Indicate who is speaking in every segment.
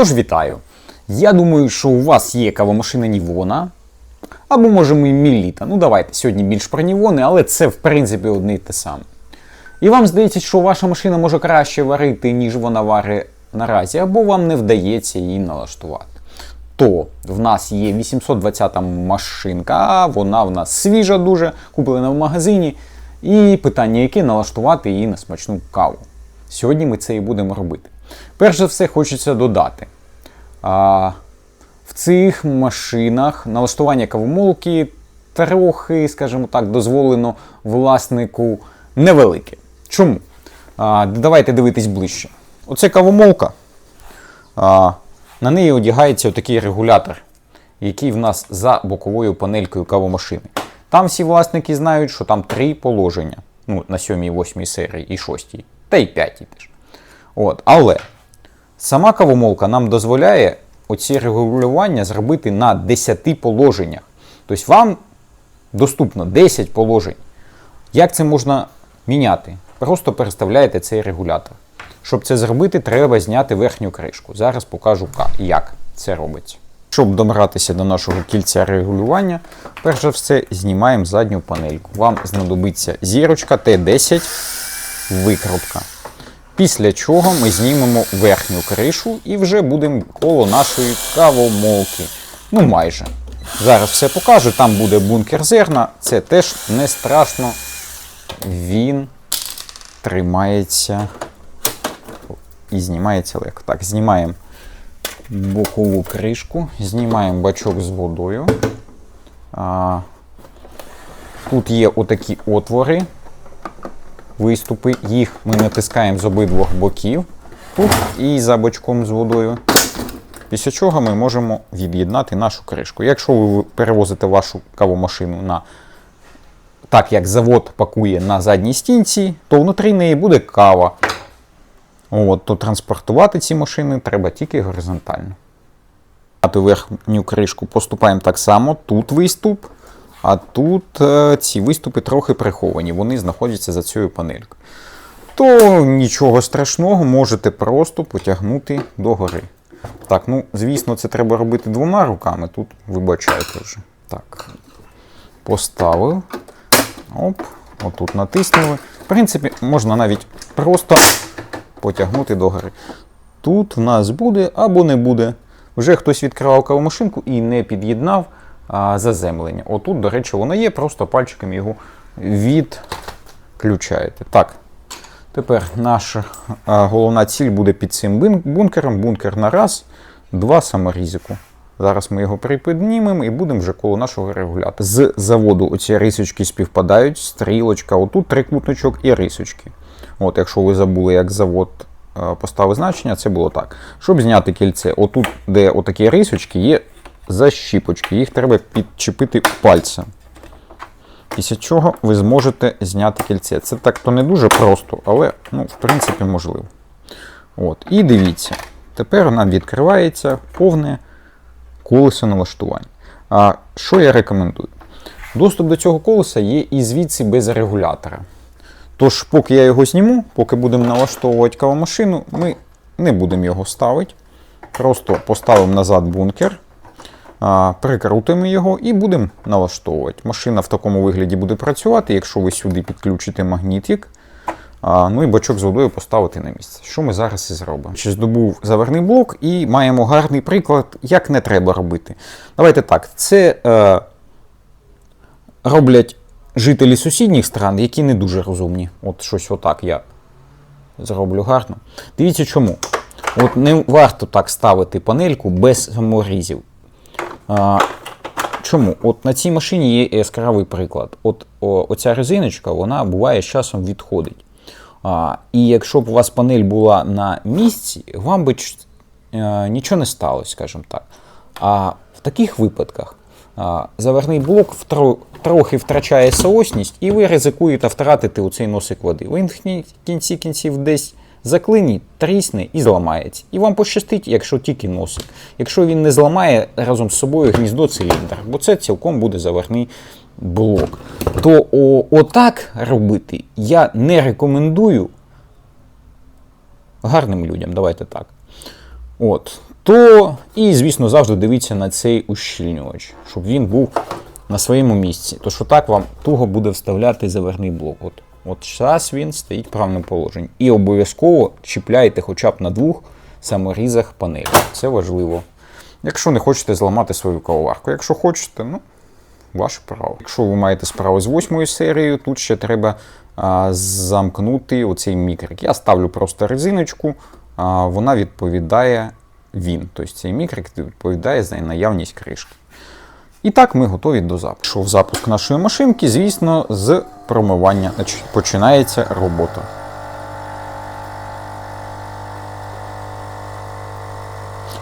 Speaker 1: Тож вітаю. Я думаю, що у вас є кавомашина Нівона. Або може і Міліта. Ну давайте сьогодні більш про Нівони, але це в принципі одне й те саме. І вам здається, що ваша машина може краще варити, ніж вона варить наразі, або вам не вдається її налаштувати. То в нас є 820 машинка, вона в нас свіжа дуже, куплена в магазині. І питання, яке налаштувати її на смачну каву. Сьогодні ми це і будемо робити. Перш за все, хочеться додати. А, в цих машинах налаштування кавомолки трохи, скажімо так, дозволено власнику невелике. Чому? А, давайте дивитись ближче. Оце кавомолка. А, на неї одягається отакий регулятор, який в нас за боковою панелькою кавомашини. Там всі власники знають, що там три положення. Ну, на 7, 8 серії і 6, та й 5 теж. От, але сама кавомолка нам дозволяє оці регулювання зробити на 10 положеннях. Тобто вам доступно 10 положень. Як це можна міняти? Просто переставляєте цей регулятор. Щоб це зробити, треба зняти верхню кришку. Зараз покажу, як це робиться. Щоб добратися до нашого кільця регулювання, перш за все знімаємо задню панельку. Вам знадобиться зірочка Т10 викрутка. Після чого ми знімемо верхню кришу і вже будемо коло нашої кавомолки. Ну майже. Зараз все покажу. Там буде бункер зерна. Це теж не страшно. Він тримається і знімається легко. Так, знімаємо бокову кришку, знімаємо бачок з водою. А, тут є отакі отвори, виступи. Їх ми натискаємо з обидвох боків. І за бочком з водою. Після чого ми можемо від'єднати нашу кришку. Якщо ви перевозите вашу кавомашину на так, як завод пакує на задній стінці, то внутрі неї буде кава. От, то транспортувати ці машини треба тільки горизонтально. Верхню кришку поступаємо так само. Тут виступ, а тут е, ці виступи трохи приховані, вони знаходяться за цією панелькою. То нічого страшного, можете просто потягнути догори. Так, ну, звісно, це треба робити двома руками. Тут вибачайте вже. Так, поставив. Оп, отут натиснули. В принципі, можна навіть просто потягнути догори. Тут в нас буде або не буде. Вже хтось відкривав кавомашинку і не під'єднав заземлення. Отут, до речі, воно є, просто пальчиком його відключаєте. Так. Тепер наша головна ціль буде під цим бункером. Бункер на раз, два саморізику. Зараз ми його припіднімемо і будемо вже коло нашого регулятора. З заводу оці рисочки співпадають, стрілочка, отут трикутничок і рисочки. От, якщо ви забули, як завод поставив значення, це було так. Щоб зняти кільце, отут, де отакі рисочки, є защіпочки, їх треба підчепити пальцем. Після чого ви зможете зняти кільце. Це так то не дуже просто, але ну, в принципі можливо. От. І дивіться, тепер нам відкривається повне колесо налаштувань. А що я рекомендую? Доступ до цього колеса є і звідси без регулятора. Тож, поки я його зніму, поки будемо налаштовувати кавомашину, ми не будемо його ставити. Просто поставимо назад бункер, прикрутимо його і будемо налаштовувати. Машина в такому вигляді буде працювати, якщо ви сюди підключите магнітик. Ну і бачок з водою поставити на місце. Що ми зараз і зробимо? Ще здобув заверний блок і маємо гарний приклад, як не треба робити. Давайте так, це е, роблять жителі сусідніх стран, які не дуже розумні. От щось отак я зроблю гарно. Дивіться чому. От не варто так ставити панельку без саморізів. А, чому? От на цій машині є яскравий приклад. От о, оця резиночка, вона буває з часом відходить. А, і якщо б у вас панель була на місці, вам би ч- е, нічого не сталося, скажімо так. А в таких випадках а, заверний блок втро- трохи втрачає соосність, і ви ризикуєте втратити оцей носик води. Він в кінці кінців десь заклині, трісне і зламається. І вам пощастить, якщо тільки носик. Якщо він не зламає разом з собою гніздо циліндр, бо це цілком буде заверний блок. То о, отак робити я не рекомендую гарним людям, давайте так. От. то і, звісно, завжди дивіться на цей ущільнювач, щоб він був на своєму місці. То що так вам туго буде вставляти заверний блок. От, от зараз він стоїть в правильному положенні. І обов'язково чіпляйте хоча б на двох саморізах панелі. Це важливо. Якщо не хочете зламати свою кавоварку. Якщо хочете, ну, ваше право. Якщо ви маєте справу з восьмою серією, тут ще треба а, замкнути оцей мікрик. Я ставлю просто резиночку, а, вона відповідає він. Тобто цей мікрик відповідає за наявність кришки. І так ми готові до запуску. Пішов запуск нашої машинки, звісно, з промивання починається робота.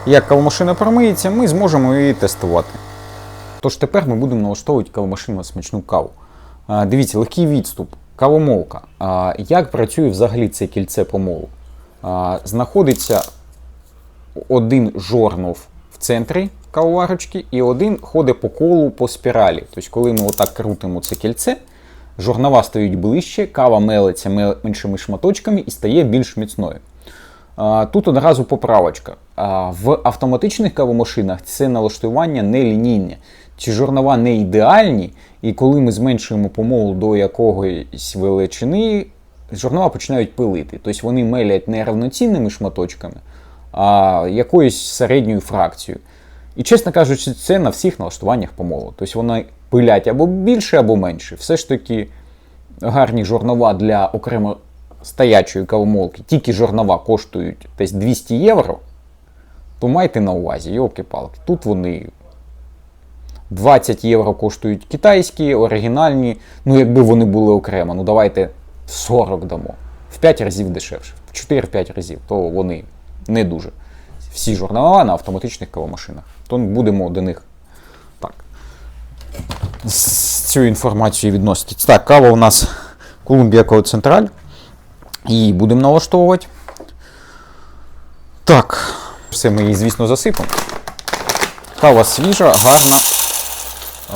Speaker 1: Як кавомашина промиється, ми зможемо її тестувати. Тож тепер ми будемо налаштовувати кавомашину на смачну каву. Дивіться, легкий відступ, кавомолка. Як працює взагалі це кільце помолу? Знаходиться один жорнов центрі кавоварочки і один ходить по колу по спіралі. Тобто, коли ми отак крутимо це кільце, жорнова стають ближче, кава мелиться меншими шматочками і стає більш міцною. Тут одразу поправочка. В автоматичних кавомашинах це налаштування не лінійне. Ці жорнова не ідеальні, і коли ми зменшуємо помолу до якоїсь величини, жорнова починають пилити. Тобто вони мелять не равноцінними шматочками, а якоюсь середньою фракцією. І, чесно кажучи, це на всіх налаштуваннях помолу. Тобто вони пилять або більше, або менше. Все ж таки гарні жорнова для окремо стоячої кавомолки, тільки жорнова коштують десь 200 євро, то майте на увазі, йолки-палки. Тут вони 20 євро коштують китайські, оригінальні. Ну, якби вони були окремо, ну давайте 40 дамо. В 5 разів дешевше, в 4-5 разів, то вони не дуже. Всі журнала на автоматичних кавомашинах. То будемо до них так. З цією інформацією відноситись. Так, кава у нас Columbia Code Central. Її будемо налаштовувати. Так, все ми її, звісно, засипемо. Кава свіжа, гарна.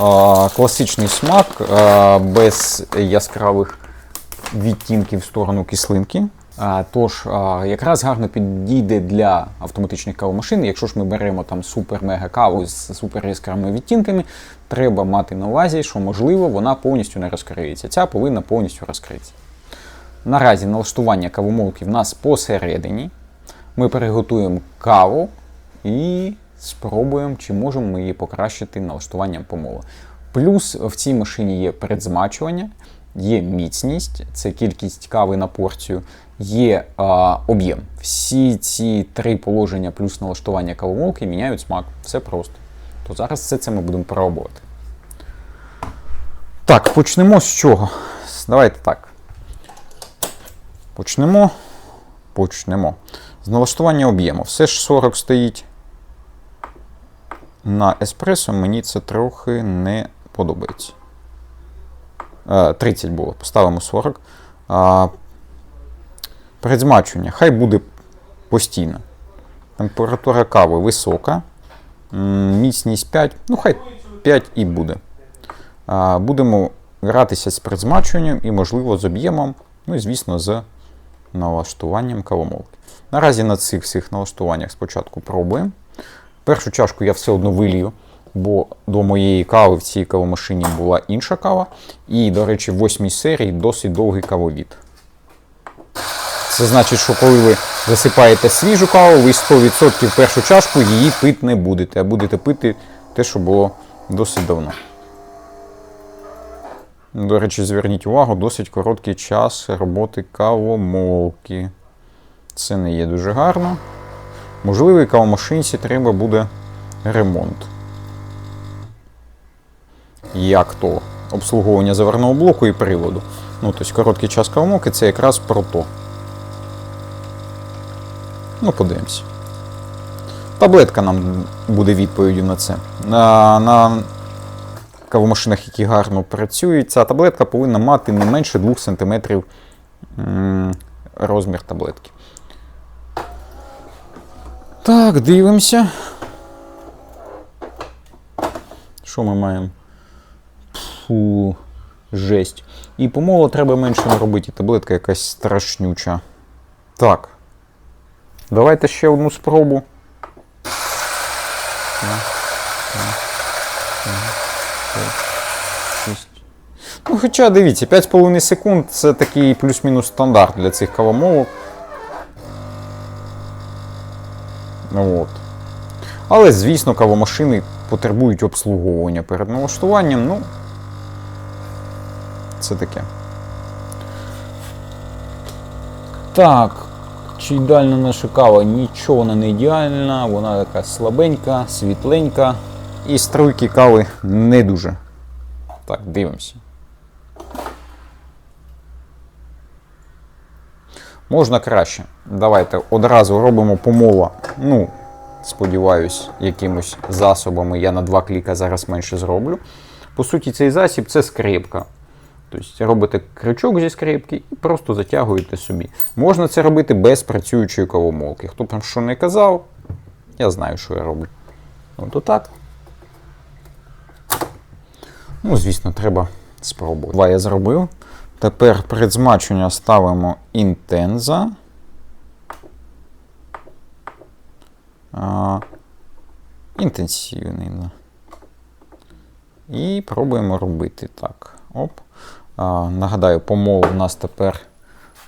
Speaker 1: А, класичний смак, а, без яскравих відтінків в сторону кислинки. Тож, якраз гарно підійде для автоматичних кавомашин. Якщо ж ми беремо там супер-мега каву з супер яскравими відтінками, треба мати на увазі, що можливо вона повністю не розкриється. Ця повинна повністю розкритися. Наразі налаштування кавомолки в нас посередині. Ми приготуємо каву і спробуємо, чи можемо ми її покращити налаштуванням помолу. Плюс в цій машині є предзмачування, є міцність, це кількість кави на порцію, є а, об'єм. Всі ці три положення плюс налаштування кавомолки міняють смак. Все просто. То зараз все це ми будемо пробувати. Так, почнемо з чого? Давайте так. Почнемо. Почнемо. З налаштування об'єму. Все ж 40 стоїть. На еспресо мені це трохи не подобається. Е, 30 було, поставимо 40. А, Предзмачування. Хай буде постійно. Температура кави висока. Міцність 5. Ну, хай 5 і буде. Будемо гратися з предзмачуванням і, можливо, з об'ємом. Ну і, звісно, з налаштуванням кавомолки. Наразі на цих всіх налаштуваннях спочатку пробуємо. Першу чашку я все одно вилью, бо до моєї кави в цій кавомашині була інша кава. І, до речі, в восьмій серії досить довгий кавовід. Це значить, що коли ви засипаєте свіжу каву, ви 100% першу чашку її пити не будете, а будете пити те, що було досить давно. До речі, зверніть увагу, досить короткий час роботи кавомолки. Це не є дуже гарно. Можливо, кавомашинці треба буде ремонт. Як то обслуговування заварного блоку і приводу. Ну, тобто короткий час кавомолки це якраз про то. Ну, подивимось. Таблетка нам буде відповіддю на це. На, на кавомашинах, які гарно працюють, ця таблетка повинна мати не менше 2 см розмір таблетки. Так, дивимося. Що ми маємо? Фу, жесть. І помолу треба менше не робити, таблетка якась страшнюча. Так. Давайте ще одну спробу. Ну, хоча дивіться, 5,5 секунд це такий плюс-мінус стандарт для цих кавомолок. Ну, От. Але, звісно, кавомашини потребують обслуговування перед налаштуванням. Ну, це таке. Так, чи ідеальна наша кава? Нічого вона не ідеальна, вона така слабенька, світленька. І струйки кави не дуже. Так, дивимося. Можна краще. Давайте одразу робимо помола. Ну, сподіваюсь, якимось засобами я на два кліка зараз менше зроблю. По суті, цей засіб це скрипка. Тобто робите крючок зі скрипки і просто затягуєте собі. Можна це робити без працюючої кавомолки. Хто б що не казав, я знаю, що я роблю. От отак. Ну, звісно, треба спробувати. Два я зробив. Тепер перед ставимо інтенза. Інтенсивний. І пробуємо робити так. Оп. Нагадаю, помол у нас тепер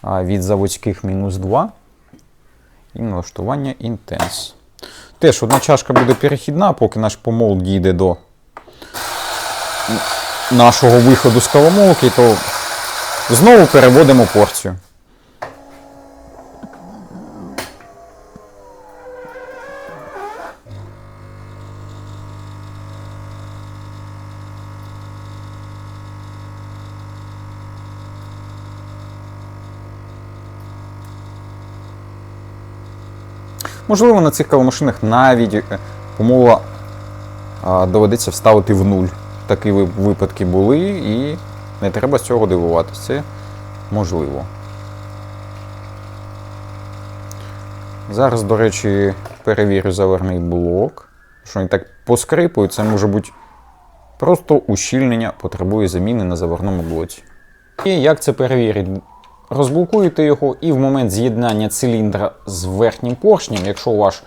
Speaker 1: від заводських мінус 2. І налаштування інтенс. Теж одна чашка буде перехідна, поки наш помол дійде до нашого виходу з кавомолки, то знову переводимо порцію. Можливо, на цих кавомашинах навіть е, помова а, доведеться вставити в нуль. Такі випадки були, і не треба з цього дивуватися. Це можливо. Зараз, до речі, перевірю заверний блок. Що він так поскрипує, це може бути просто ущільнення потребує заміни на заверному блоці. І як це перевірити? Розблокуєте його і в момент з'єднання циліндра з верхнім поршнем, якщо ваш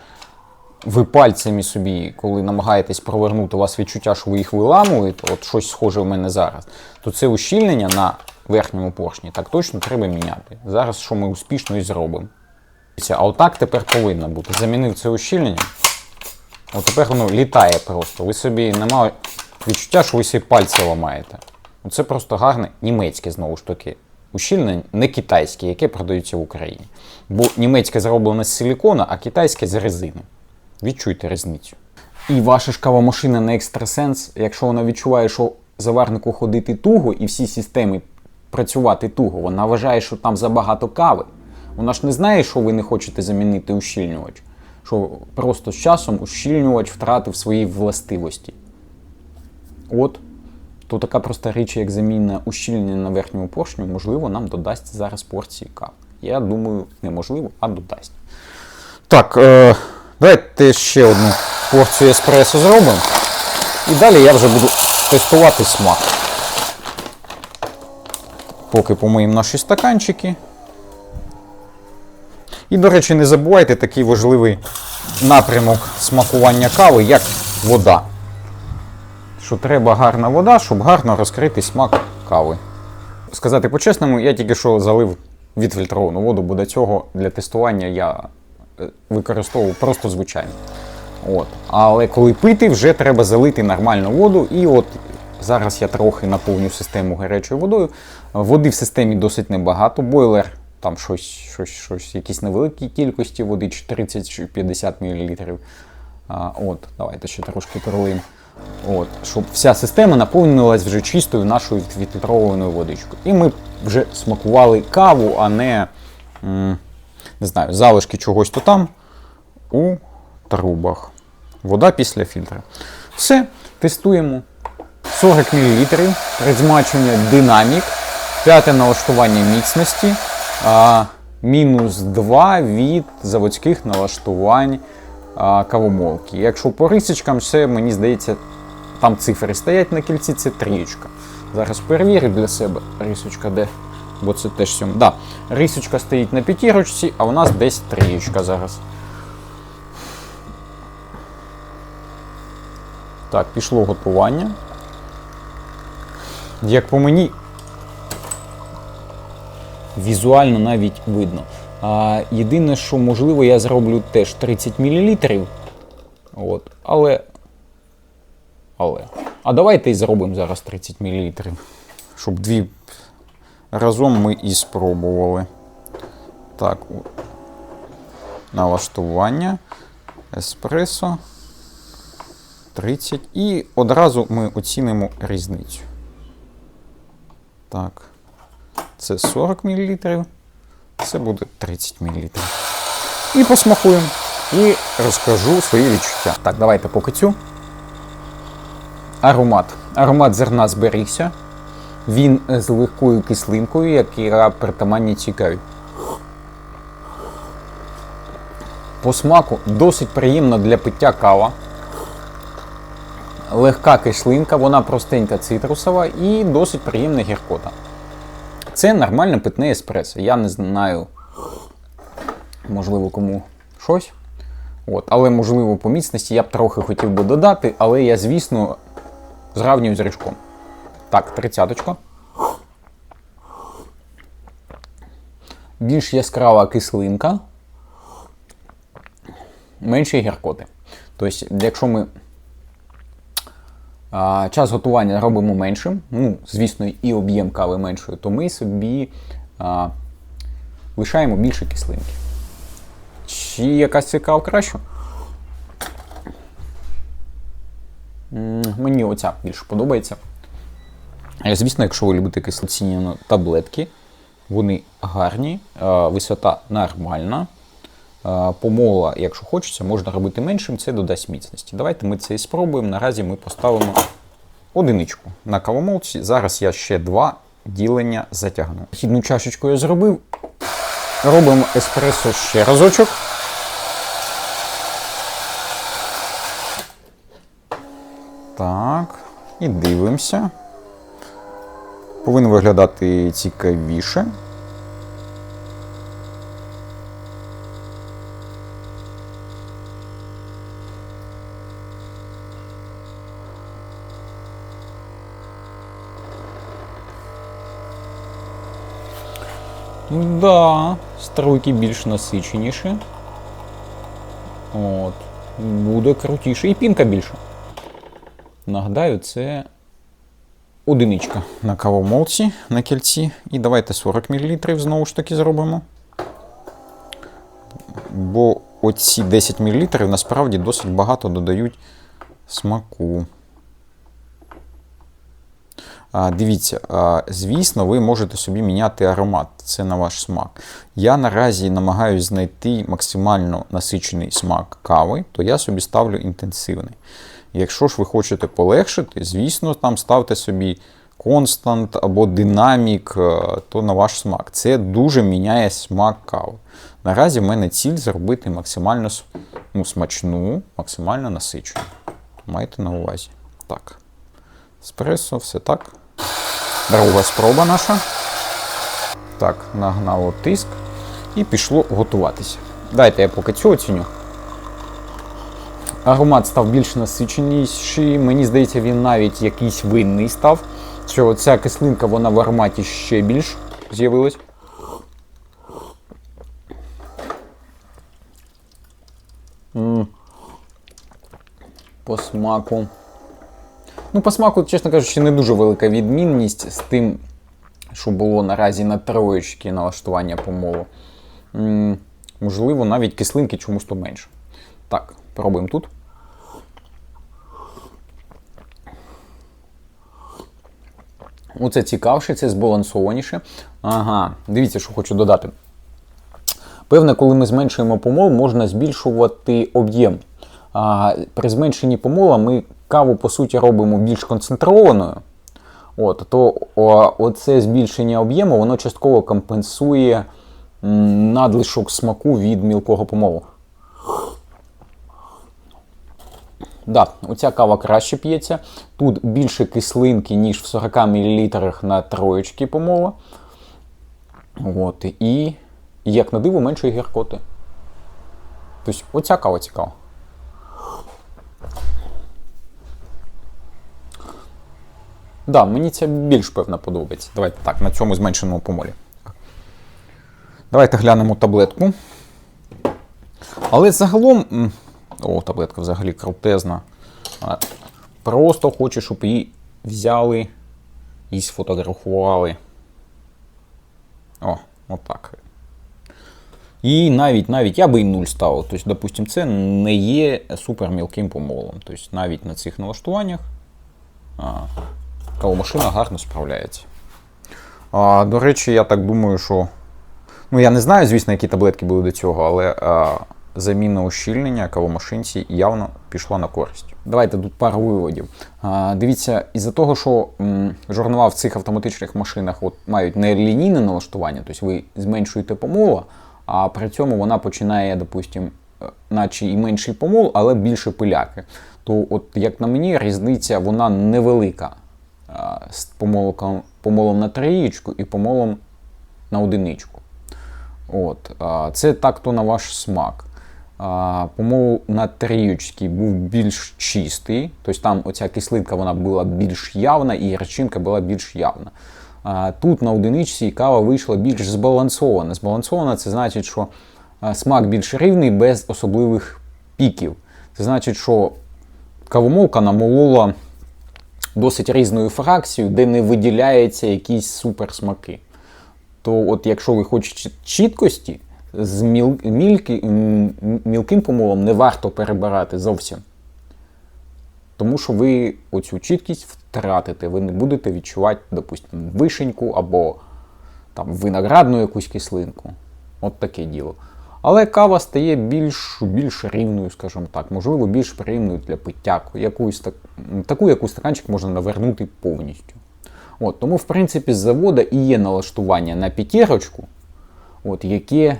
Speaker 1: ви пальцями собі, коли намагаєтесь провернути у вас відчуття, що ви їх виламуєте, от щось схоже в мене зараз, то це ущільнення на верхньому поршні так точно треба міняти. Зараз що ми успішно і зробимо. А отак тепер повинно бути. Замінив це ущільнення. От тепер воно літає просто. Ви собі немає відчуття, що ви собі пальці ламаєте. Це просто гарне німецьке знову ж таки. Ущільнення не китайське, яке продається в Україні. Бо німецьке зроблено з силікона, а китайське з резини. Відчуйте різницю. І ваша ж кавомашина на екстрасенс, якщо вона відчуває, що заварнику ходити туго і всі системи працювати туго, вона вважає, що там забагато кави. Вона ж не знає, що ви не хочете замінити ущільнювач. Що просто з часом ущільнювач втратив свої властивості. От. То така проста річ, як заміна ущільнення на верхньому поршню, можливо, нам додасть зараз порції кави. Я думаю, неможливо, а додасть. Так, е, давайте ще одну порцію еспресо зробимо. І далі я вже буду тестувати смак. Поки помиємо наші стаканчики. І, до речі, не забувайте такий важливий напрямок смакування кави, як вода. Що треба гарна вода, щоб гарно розкрити смак кави. Сказати по-чесному, я тільки що залив відфільтровану воду, бо до цього для тестування я е, використовував просто звичайно. От. Але коли пити, вже треба залити нормальну воду. І от зараз я трохи наповню систему гарячою водою. Води в системі досить небагато. Бойлер там щось, щось, щось, якісь невеликі кількості води, 30 чи 50 мл. От, давайте ще трошки пролим. От, щоб вся система наповнилась вже чистою нашою відфільтрованою водичкою. І ми вже смакували каву, а не, не знаю, залишки чогось то там у трубах. Вода після фільтра. Все, тестуємо. 40 мл, призмачення динамік, п'яте налаштування міцності, а, мінус 2 від заводських налаштувань кавомолки. Якщо по рисочкам, все, мені здається, там цифри стоять на кільці, це трієчка. Зараз перевірю для себе рисочка де. Бо це теж сьом. Да, рисочка стоїть на п'ятірочці, а у нас десь трієчка зараз. Так, пішло готування. Як по мені, візуально навіть видно. А, єдине, що можливо, я зроблю теж 30 мл. От, але. Але. А давайте і зробимо зараз 30 мл. Щоб дві разом ми і спробували. Так, налаштування. Еспресо. 30. І одразу ми оцінимо різницю. Так. Це 40 мл. Це буде 30 мл. І посмакуємо. І розкажу свої відчуття. Так, давайте поки цю. Аромат. Аромат зерна зберігся. Він з легкою кислинкою, яка притаманні цікаві. По смаку досить приємна для пиття кава. Легка кислинка, вона простенька цитрусова і досить приємна гіркота. Це нормальне питне еспресо. Я не знаю, можливо, кому щось. От, але, можливо, по міцності я б трохи хотів би додати, але я, звісно, зравнюю з ріжком. Так, тридцяточка. Більш яскрава кислинка. Менше гіркоти. Тобто, якщо ми час готування робимо меншим, ну, звісно, і об'єм кави меншою, то ми собі а, лишаємо більше кислинки. Чи якась цікава краще? М, Мені оця більше подобається. Звісно, якщо ви любите кислоцінні таблетки, вони гарні, висота нормальна. Помола, якщо хочеться, можна робити меншим, це додасть міцності. Давайте ми це і спробуємо. Наразі ми поставимо одиничку на кавомолці. Зараз я ще два ділення затягну. Хідну чашечку я зробив. Робимо еспресо ще разочок. Так, і дивимося. Повинно виглядати цікавіше. Да, струйки більш насиченіші. От. Буде крутіше. І пінка більша. Нагадаю, це одиничка на кавомолці на кільці. І давайте 40 мл знову ж таки зробимо. Бо оці 10 мл насправді досить багато додають смаку. Дивіться, звісно, ви можете собі міняти аромат, це на ваш смак. Я наразі намагаюся знайти максимально насичений смак кави, то я собі ставлю інтенсивний. Якщо ж ви хочете полегшити, звісно, там ставте собі констант або динамік, е, то на ваш смак. Це дуже міняє смак кави. Наразі в мене ціль зробити максимально ну, смачну, максимально насичену. Майте на увазі. Так. Еспресо, все так. Друга спроба наша. Так, нагнало тиск і пішло готуватися. Дайте я поки цю оціню. Аромат став більш насиченіший. Мені здається, він навіть якийсь винний став. Що ця кислинка вона в ароматі ще більш з'явилась. По смаку. Ну, по смаку, чесно кажучи, не дуже велика відмінність з тим, що було наразі на троєчки налаштування помолу. Можливо, навіть кислинки чомусь то менше. Так, пробуємо тут. Оце цікавше, це збалансованіше. Ага, дивіться, що хочу додати. Певне, коли ми зменшуємо помол, можна збільшувати об'єм. При зменшенні помола ми каву, по суті, робимо більш концентрованою. От, то о, оце збільшення об'єму воно частково компенсує надлишок смаку від мілкого помолу. Да, оця кава краще п'ється. Тут більше кислинки, ніж в 40 мл на троєчки помола. От, і, як на диво, менше гіркоти. Тобто, оця кава цікава. Да, мені ця більш певно подобається. Давайте так, на цьому зменшеному помолі. Давайте глянемо таблетку. Але загалом. О, таблетка взагалі крутезна. Просто хочу, щоб її взяли і сфотографували. О, отак. І навіть навіть я би і 0 ставив. Тобто, допустим, це не є супер мілким помолом. Тобто навіть на цих налаштуваннях кавомашина гарно справляється. А, до речі, я так думаю, що. Ну, я не знаю, звісно, які таблетки були до цього, але а, заміна ущільнення кавомашинці явно пішла на користь. Давайте тут пару виводів. А, дивіться, із-за того, що м, жорнова в цих автоматичних машинах от, мають не лінійне налаштування, тобто ви зменшуєте помола, а при цьому вона починає, допустим, е, наче і менший помол, але більше пиляки. То, от як на мені, різниця вона невелика з помолоком, помолом на троєчку і помолом на одиничку. От, це так-то на ваш смак. Помол на трієчці був більш чистий, тобто там оця кислинка вона була більш явна і речинка була більш явна. Тут на одиничці кава вийшла більш збалансована. Збалансована це значить, що смак більш рівний, без особливих піків. Це значить, що кавомолка намолола досить різною фракцією, де не виділяються якісь суперсмаки. То от якщо ви хочете чіткості, з міл, мільки, мілким помолом не варто перебирати зовсім. Тому що ви оцю чіткість втратите, ви не будете відчувати, допустимо, вишеньку або там, виноградну якусь кислинку. От таке діло. Але кава стає більш більш рівною, скажімо так, можливо, більш приємною для пиття. Якусь так, таку, яку стаканчик можна навернути повністю. От, Тому, в принципі, з завода і є налаштування на п'ятірочку, от, яке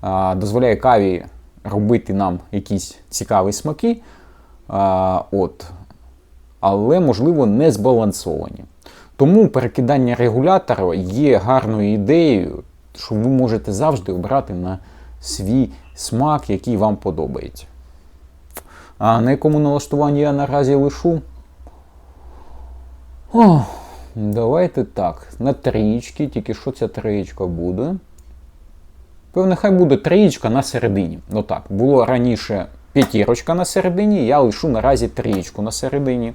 Speaker 1: а, дозволяє каві робити нам якісь цікаві смаки, а, от, але, можливо, не збалансовані. Тому перекидання регулятора є гарною ідеєю, що ви можете завжди обрати на свій смак, який вам подобається. А на якому налаштуванні я наразі лишу? Ох, давайте так. На трієчки, тільки що ця трієчка буде. Певне, хай буде трієчка на середині. Ну так, було раніше п'ятірочка на середині, я лишу наразі трієчку на середині.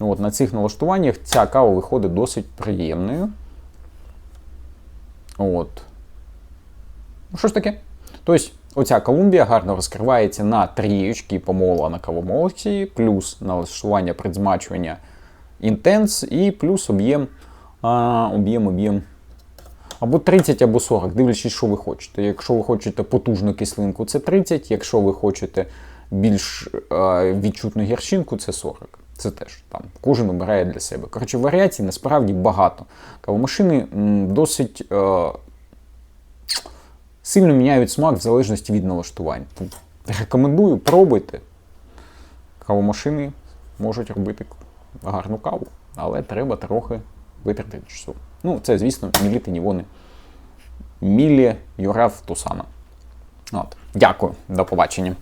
Speaker 1: От, На цих налаштуваннях ця кава виходить досить приємною. От. Ну, що ж таке? Тобто, оця Колумбія гарно розкривається на трієчки помола на кавомолці, плюс налаштування предзмачування інтенс і плюс об'єм, об'єм, об'єм. Або 30, або 40, дивлячись, що ви хочете. Якщо ви хочете потужну кислинку, це 30, якщо ви хочете більш е, відчутну гірчинку, це 40. Це теж там кожен обирає для себе. Коротше, варіацій насправді багато. Кавомашини досить е, сильно міняють смак в залежності від налаштувань. Рекомендую, пробуйте. Кавомашини можуть робити гарну каву, але треба трохи витратити часу. Ну, це, звісно, мілітині вони. Мілі Юрав Тусана. От. Дякую, до побачення.